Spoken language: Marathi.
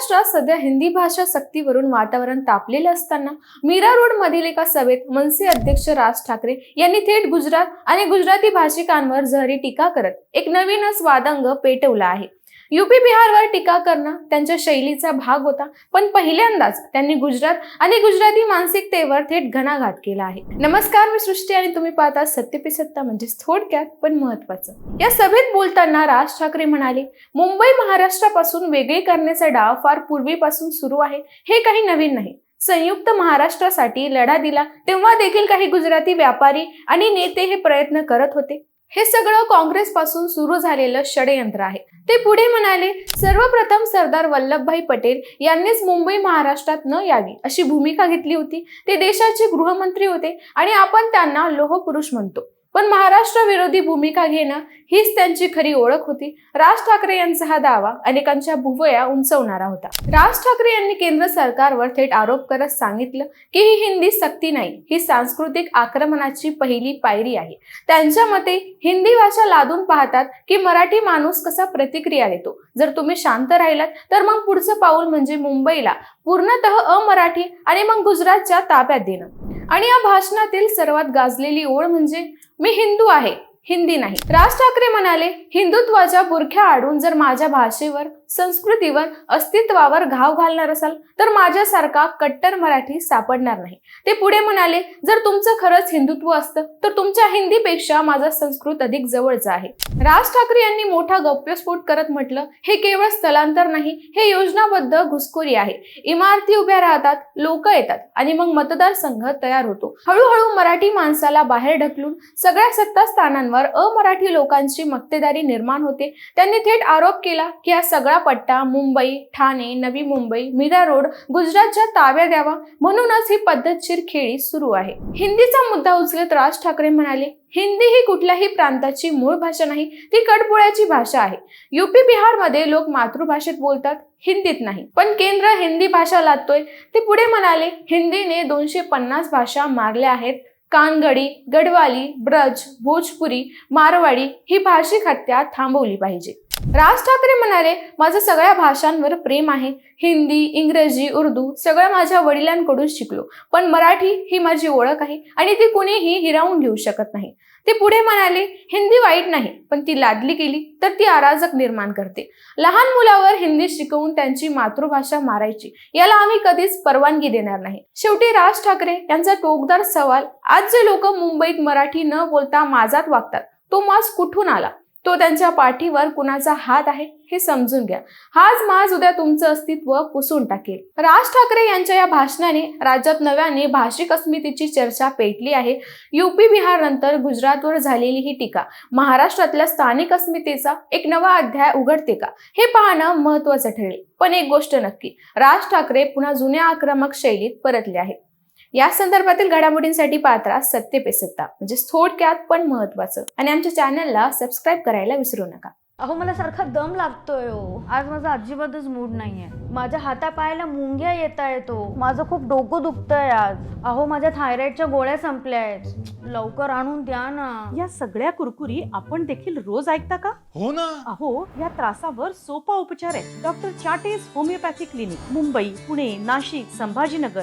महाराष्ट्रात सध्या हिंदी भाषा सक्तीवरून वातावरण तापलेलं असताना मीरा रोड मधील एका सभेत मनसे अध्यक्ष राज ठाकरे यांनी थेट गुजरात आणि गुजराती भाषिकांवर जहरी टीका करत एक नवीनच वादंग पेटवला आहे. युपी बिहारवर टीका करणं त्यांच्या शैलीचा भाग होता पण पहिल्यांदाच त्यांनी गुजरात आणि गुजराती मानसिकतेवर थेट घणाघात केला आहे. नमस्कार मी सृष्टी आणि तुम्ही पाहता सत्य पे सत्ता म्हणजेच थोडक्यात पण महत्वाचं या सभेत बोलताना राज ठाकरे म्हणाले मुंबई महाराष्ट्रापासून वेगळी करण्याचा डाव फार पूर्वीपासून सुरू आहे हे काही नवीन नाही. संयुक्त महाराष्ट्रासाठी लढा दिला तेव्हा देखील काही गुजराती व्यापारी आणि नेते हे प्रयत्न करत होते. हे सगळं काँग्रेस पासून सुरू झालेलं षडयंत्र आहे. ते पुढे म्हणाले सर्वप्रथम सरदार वल्लभभाई पटेल यांनीच मुंबई महाराष्ट्रात न यावी अशी भूमिका घेतली होती. ते देशाचे गृहमंत्री होते आणि आपण त्यांना लोहपुरुष म्हणतो. पण महाराष्ट्र विरोधी भूमिका घेणं हीच त्यांची खरी ओळख होती. राज ठाकरे यांचा हा दावा अनेकांच्या भुवया उंचवणारा होता. राज ठाकरे यांनी केंद्र सरकारवर थेट आरोप करत सांगितलं की ही हिंदी सक्ती नाही ही सांस्कृतिक आक्रमणाची पहिली पायरी आहे. त्यांच्या मते हिंदी भाषा लादून पाहतात की मराठी माणूस कसा प्रतिक्रिया देतो. जर तुम्ही शांत राहिलात तर मग पुढचं पाऊल म्हणजे मुंबईला पूर्णतः अमराठी आणि मग गुजरातच्या ताब्यात देणं. आणि या भाषणातील सर्वात गाजलेली ओळ म्हणजे मी हिंदू आहे हिंदी नाही. राज ठाकरे म्हणाले हिंदुत्वाच्या बुरख्या आडून जर माझ्या भाषेवर संस्कृतीवर अस्तित्वावर घाव घालणार असाल तर माझ्यासारखा कट्टर मराठी सापडणार नाही. ते पुढे म्हणाले जर तुमचं खरंच हिंदुत्व असतं तर तुमच्या हिंदीपेक्षा माझा संस्कृत अधिक जवळचा आहे. राज ठाकरे यांनी मोठा गौप्यस्फोट करत म्हटलं हे केवळ स्थलांतर नाही हे योजनाबद्ध घुसखोरी आहे. इमारती उभ्या राहतात लोक येतात आणि मग मतदारसंघ तयार होतो. हळूहळू मराठी माणसाला बाहेर ढकलून सगळ्या सत्ता स्थानांवर अमराठी लोकांची मक्तेदारी निर्माण होते. त्यांनी थेट आरोप केला की हा सगळा पट्टा मुंबई ठाणे नवी मुंबई मीरा रोड गुजरातच्या ताब्यात द्यावा म्हणूनच ही पद्धतशीर खेळी सुरू आहे. हिंदीचा मुद्दा उचलत राज ठाकरे म्हणाले हिंदी ही कुठल्याही प्रांताची मूळ भाषा नाही ती कडपुळ्याची भाषा आहे. युपी बिहारमध्ये लोक मातृभाषेत बोलतात हिंदीत नाही. पण केंद्र हिंदी भाषा लादतोय. ते पुढे म्हणाले हिंदीने दोनशे पन्नास भाषा मारल्या आहेत. कानगडी गडवाली ब्रज भोजपुरी मारवाडी ही भाषिक हत्या थांबवली पाहिजे. राज ठाकरे म्हणाले माझं सगळ्या भाषांवर प्रेम आहे. हिंदी इंग्रजी उर्दू सगळं माझ्या वडिलांकडून शिकलो. पण मराठी ही माझी ओळख आहे आणि ती कुणीही हिरावून घेऊ शकत नाही. ते पुढे म्हणाले हिंदी वाईट नाही पण ती लादली गेली तर ती अराजक निर्माण करते. लहान मुलावर हिंदी शिकवून त्यांची मातृभाषा मारायची याला आम्ही कधीच परवानगी देणार नाही. शेवटी राज ठाकरे यांचा टोकदार सवाल आज जे लोक मुंबईत मराठी न बोलता माझात वागतात तो माज कुठून आला? तो त्यांच्या पाठीवर कुणाचा हात आहे हे समजून घ्या. हाच माज उद्या तुमचं अस्तित्व पुसून टाकेल. राज ठाकरे यांच्या या भाषणाने राज्यात नव्याने भाषिक अस्मितेची चर्चा पेटली आहे. युपी बिहार नंतर गुजरातवर झालेली ही टीका महाराष्ट्रातल्या स्थानिक अस्मितेचा एक नवा अध्याय उघडते का? हे पाहणं महत्वाचं ठरेल. पण एक गोष्ट नक्की राज ठाकरे पुन्हा जुन्या आक्रमक शैलीत परतले आहेत. या संदर्भातील घडामोडींसाठी पात्रा सत्य पे सत्ता म्हणजे थोडक्यात पण महत्वाचं आणि आमच्या चॅनलला सबस्क्राईब करायला विसरू नका. अहो मला सारखा दम लागतोय हो. आज माझा अजिबातच मूड नाहीये. माझ्या हातापायाला मुंग्या येत येतो. माझं खूप डोकं दुखतंय आज. अहो माझ्या थायरॉइडच्या गोळ्या संपल्या आहेत. लवकर आणून द्या ना. या सगळ्या कुरकुरी आपण देखील रोज ऐकता का? हो ना. अहो या त्रासावर सोपा उपचार आहे doctor चाटेज homeopathy clinic Mumbai Pune Nashik Sambhajinagar.